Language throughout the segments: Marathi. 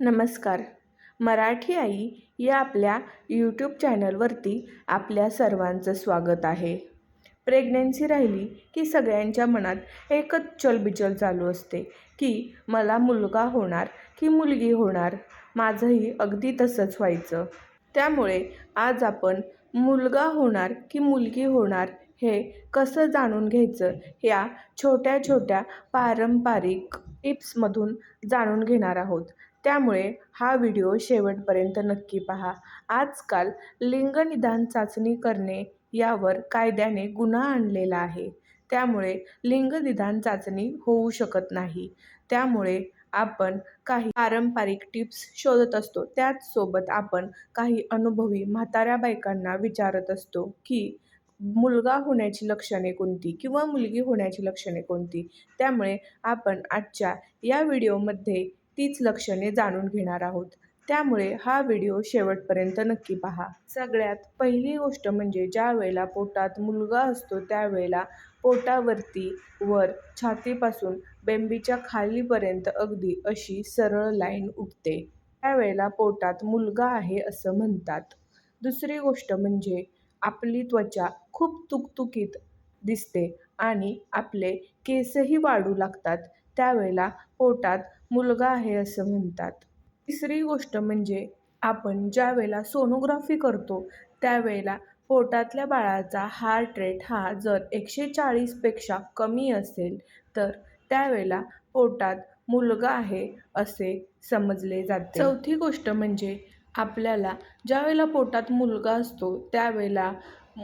नमस्कार. मराठी आई या आपल्या यूट्यूब चॅनलवरती आपल्या सर्वांचं स्वागत आहे. प्रेग्नेन्सी राहिली की सगळ्यांच्या मनात एकच चलबिचल चालू असते की मला मुलगा होणार की मुलगी होणार? माझंही अगदी तसंच व्हायचं. त्यामुळे आज आपण मुलगा होणार की मुलगी होणार हे कसं जाणून घ्यायचं या छोट्या छोट्या पारंपरिक टिप्समधून जाणून घेणार आहोत. त्यामुळे हा व्हिडिओ शेवटपर्यंत नक्की पहा. आजकाल लिंगनिदान चाचणी करणे यावर कायद्याने गुन्हा आणलेला आहे. त्यामुळे लिंगनिदान चाचणी होऊ शकत नाही. त्यामुळे आपण काही पारंपरिक टिप्स शोधत असतो. त्याचसोबत आपण काही अनुभवी म्हाताऱ्या बायकांना विचारत असतो की मुलगा होण्याची लक्षणे कोणती किंवा मुलगी होण्याची लक्षणे कोणती? त्यामुळे आपण आजच्या या व्हिडिओमध्ये तीच लक्षणे जाणून घेणार आहोत. त्यामुळे हा व्हिडिओ शेवटपर्यंत नक्की पहा. सगळ्यात पहिली गोष्ट म्हणजे ज्या वेळेला पोटात मुलगा असतो त्यावेळेला पोटावरती वर छातीपासून बेंबीच्या खालीपर्यंत अगदी अशी सरळ लाईन उठते. त्यावेळेला पोटात मुलगा आहे असं म्हणतात. दुसरी गोष्ट म्हणजे आपली त्वचा खूप तुकतुकीत दिसते आणि आपले केसही वाढू लागतात. त्यावेळेला पोटात मुलगा आहे असं म्हणतात. तिसरी गोष्ट म्हणजे आपण ज्या वेळेला सोनोग्राफी करतो त्यावेळेला पोटातल्या बाळाचा हार्ट रेट हा जर एकशे चाळीसपेक्षा कमी असेल तर त्यावेळेला पोटात मुलगा आहे असे समजले जाते. चौथी गोष्ट म्हणजे आपल्याला ज्यावेळेला पोटात मुलगा असतो त्यावेळेला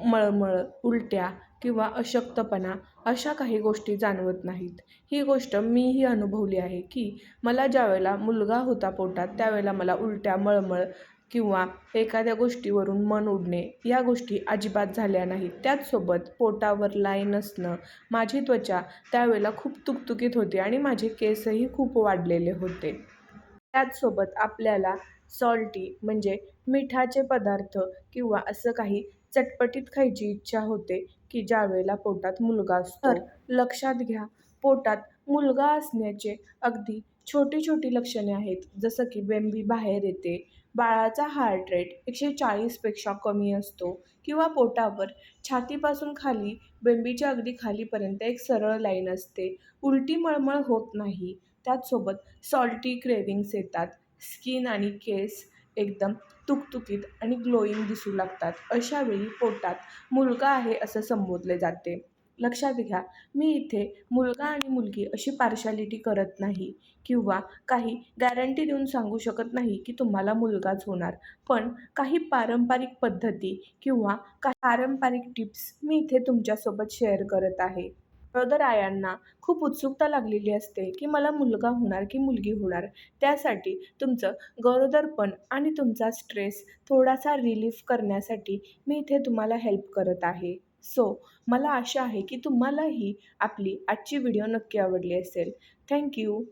मळमळ उलट्या किंवा अशक्तपणा अशा काही गोष्टी जाणवत नाहीत. ही गोष्ट मीही अनुभवली आहे की मला ज्यावेळेला मुलगा होता पोटात त्यावेळेला मला उलट्या मळमळ किंवा एखाद्या गोष्टीवरून मन उडणे या गोष्टी अजिबात झाल्या नाहीत. त्याचसोबत पोटावर लाईन नसणं माझी त्वचा त्यावेळेला खूप तुकतुकीत होती आणि माझे केसही खूप वाढलेले होते. त्याचसोबत आपल्याला सॉल्टी म्हणजे मिठाचे पदार्थ किंवा असं काही चटपटीत खायची इच्छा होते की ज्या वेळेला पोटात मुलगा असतो तर लक्षात घ्या पोटात मुलगा असण्याचे अगदी छोटी छोटी लक्षणे आहेत. जसं की बेंबी बाहेर येते बाळाचा हार्ट रेट एकशे चाळीसपेक्षा कमी असतो किंवा पोटावर छातीपासून खाली बेंबीच्या अगदी खालीपर्यंत एक सरळ लाईन असते. उलटी मळमळ होत नाही. त्याचसोबत सॉल्टी क्रेविंग्स येतात. स्किन आणि केस एकदम तुकतुकीत आणि ग्लोईंग दिसू लागतात. अशावेळी पोटात मुलगा आहे असं संबोधले जाते. लक्षात घ्या मी इथे मुलगा आणि मुलगी अशी पार्शालिटी करत नाही किंवा काही गॅरंटी देऊन सांगू शकत नाही की तुम्हाला मुलगाच होणार. पण काही पारंपरिक पद्धती किंवा काही पारंपरिक टिप्स मी इथे तुमच्यासोबत शेअर करत आहे. गरोदर आयांना खूप उत्सुकता लागलेली असते की मला मुलगा होणार की मुलगी होणार. त्यासाठी तुमचं गरोदरपण आणि तुमचा स्ट्रेस थोडासा रिलीफ करण्यासाठी मी इथे तुम्हाला हेल्प करत आहे. सो मला आशा आहे की तुम्हालाही आपली आजची व्हिडिओ नक्की आवडली असेल. थँक्यू